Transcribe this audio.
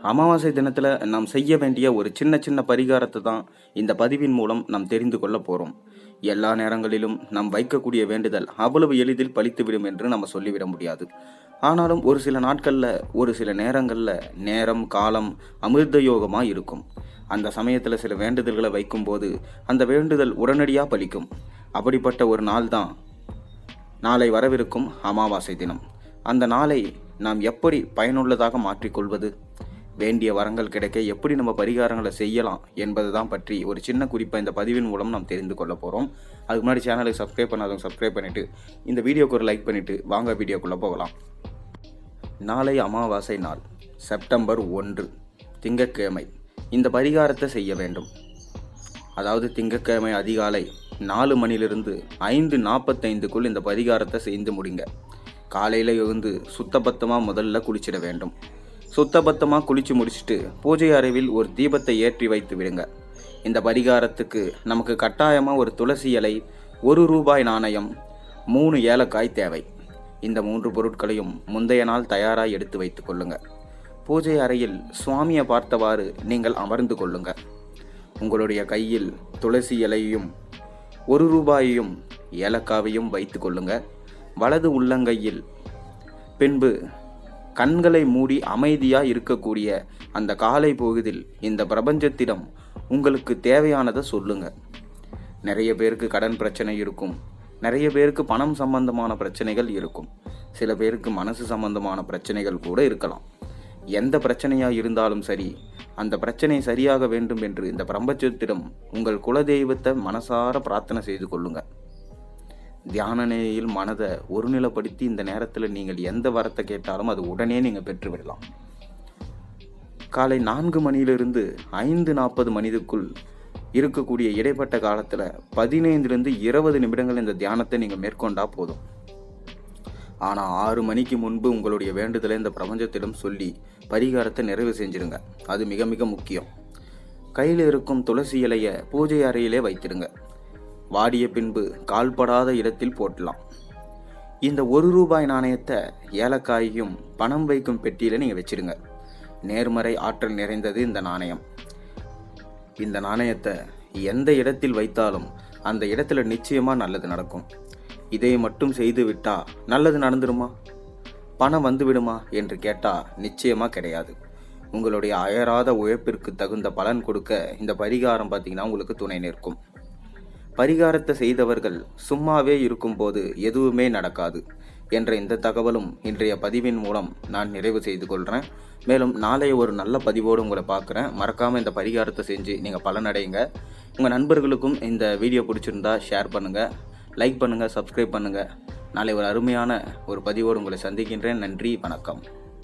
அமாவாசை தினத்தில் நாம் செய்ய வேண்டிய ஒரு சின்ன சின்ன பரிகாரத்தை தான் இந்த பதிவின் மூலம் நாம் தெரிந்து கொள்ள போகிறோம் எல்லா நேரங்களிலும் நாம் வைக்கக்கூடிய வேண்டுதல் அவ்வளவு எளிதில் பலித்துவிடும் என்று நம்ம சொல்லிவிட முடியாது. ஆனாலும் ஒரு சில நாட்களில் ஒரு சில நேரங்களில் நேரம் காலம் அமிர்த யோகமாக இருக்கும். அந்த சமயத்தில் சில வேண்டுதல்களை வைக்கும்போது அந்த வேண்டுதல் உடனடியாக பலிக்கும். அப்படிப்பட்ட ஒரு நாள் தான் நாளை வரவிருக்கும் அமாவாசை தினம். அந்த நாளை நாம் எப்படி பயனுள்ளதாக மாற்றிக்கொள்வது? வேண்டிய வரங்கள் கிடைக்க எப்படி நம்ம பரிகாரங்களை செய்யலாம் என்பது தான் பற்றி ஒரு சின்ன குறிப்பை இந்த பதிவின் மூலம் நாம் தெரிந்து கொள்ள போகிறோம் அதுக்கு முன்னாடி சேனலுக்கு சப்ஸ்கிரைப் பண்ணாதவங்க சப்ஸ்கிரைப் பண்ணிவிட்டு இந்த வீடியோக்கு ஒரு லைக் பண்ணிவிட்டு வாங்க வீடியோக்குள்ளே போகலாம். நாளை அமாவாசை நாள் செப்டம்பர் ஒன்று திங்கட்கிழமை. இந்த பரிகாரத்தை செய்ய வேண்டும். அதாவது திங்கட்கிழமை அதிகாலை நாலு மணிலிருந்து ஐந்து நாற்பத்தைந்துக்குள் இந்த பரிகாரத்தை செய்து முடிங்க. காலையில் எழுந்து சுத்தபத்தமாக முதல்ல குளிச்சிட வேண்டும். சுத்தபத்தமாக குளித்து முடிச்சுட்டு பூஜை அறைவில் ஒரு தீபத்தை ஏற்றி வைத்து விடுங்க. இந்த பரிகாரத்துக்கு நமக்கு கட்டாயமாக ஒரு துளசி இலை ஒரு ரூபாய் நாணயம் மூணு ஏலக்காய் தேவை. இந்த மூன்று பொருட்களையும் முந்தைய நாள் தயாராக எடுத்து வைத்து கொள்ளுங்க. பூஜை அறையில் சுவாமியை பார்த்தவாறு நீங்கள் அமர்ந்து கொள்ளுங்க. உங்களுடைய கையில் துளசி இலையையும் ஒரு ரூபாயையும் ஏலக்காவையும் வைத்து கொள்ளுங்க. வலது உள்ளங்கையில் பின்பு கண்களை மூடி அமைதியாக இருக்கக்கூடிய அந்த காலை பொழுதில் இந்த பிரபஞ்சத்திடம் உங்களுக்கு தேவையானதை சொல்லுங்க. நிறைய பேருக்கு கடன் பிரச்சனை இருக்கும். நிறைய பேருக்கு பணம் சம்பந்தமான பிரச்சனைகள் இருக்கும். சில பேருக்கு மனசு சம்பந்தமான பிரச்சனைகள் கூட இருக்கலாம். எந்த பிரச்சனையாக இருந்தாலும் சரி அந்த பிரச்சனை சரியாக வேண்டும் என்று இந்த பிரபஞ்சத்திடம் உங்கள் குலதெய்வத்தை மனசார பிரார்த்தனை செய்து கொள்ளுங்கள் தியான நிலையில் மனதை ஒருநிலைப்படுத்தி இந்த நேரத்தில் நீங்கள் எந்த வரத்தை கேட்டாலும் அது உடனே நீங்கள் பெற்றுவிடலாம். காலை நான்கு மணியிலிருந்து ஐந்து நாற்பது மணிக்குள் இருக்கக்கூடிய இடைப்பட்ட காலத்தில் பதினைந்துலேருந்து இருபது நிமிடங்கள் இந்த தியானத்தை நீங்கள் மேற்கொண்டால் போதும். ஆனால் ஆறு மணிக்கு முன்பு உங்களுடைய வேண்டுதலை இந்த பிரபஞ்சத்திடம் சொல்லி பரிகாரத்தை நிறைவு செஞ்சிருங்க. அது மிக மிக முக்கியம். கையில் இருக்கும் துளசி இலையை பூஜை அறையிலே வைத்திருங்க. வாடிய பின்பு கால்படாத இடத்தில் போட்டலாம். இந்த ஒரு ரூபாய் நாணயத்தை ஏலக்காயையும் பணம் வைக்கும் பெட்டியில் நீங்கள் வச்சிடுங்க நேர்மறை ஆற்றல் நிறைந்தது இந்த நாணயம். இந்த நாணயத்தை எந்த இடத்தில் வைத்தாலும் அந்த இடத்துல நிச்சயமாக நல்லது நடக்கும். இதை மட்டும் செய்து விட்டா நல்லது நடந்துருமா? பணம் வந்துவிடுமா என்று கேட்டால் நிச்சயமாக கிடையாது. உங்களுடைய அயராத உழைப்பிற்கு தகுந்த பலன் கொடுக்க இந்த பரிகாரம் பார்த்தீங்கன்னா உங்களுக்கு துணை நிற்கும். பரிகாரத்தை செய்தவர்கள் சும்மாவே இருக்கும்போது எதுவுமே நடக்காது என்ற இந்த தகவலும் இன்றைய பதிவின் மூலம் நான் நிறைவு செய்து கொள்கிறேன் மேலும் நாளைய ஒரு நல்ல பதிவோடு உங்களை பார்க்குறேன். மறக்காமல் இந்த பரிகாரத்தை செஞ்சு நீங்கள் பலனடையுங்க உங்கள் நண்பர்களுக்கும் இந்த வீடியோ பிடிச்சிருந்தா ஷேர் பண்ணுங்கள் லைக் பண்ணுங்கள் சப்ஸ்கிரைப் பண்ணுங்கள் நாளை ஒரு அருமையான ஒரு பதிவோடு உங்களை சந்திக்கின்றேன். நன்றி வணக்கம்.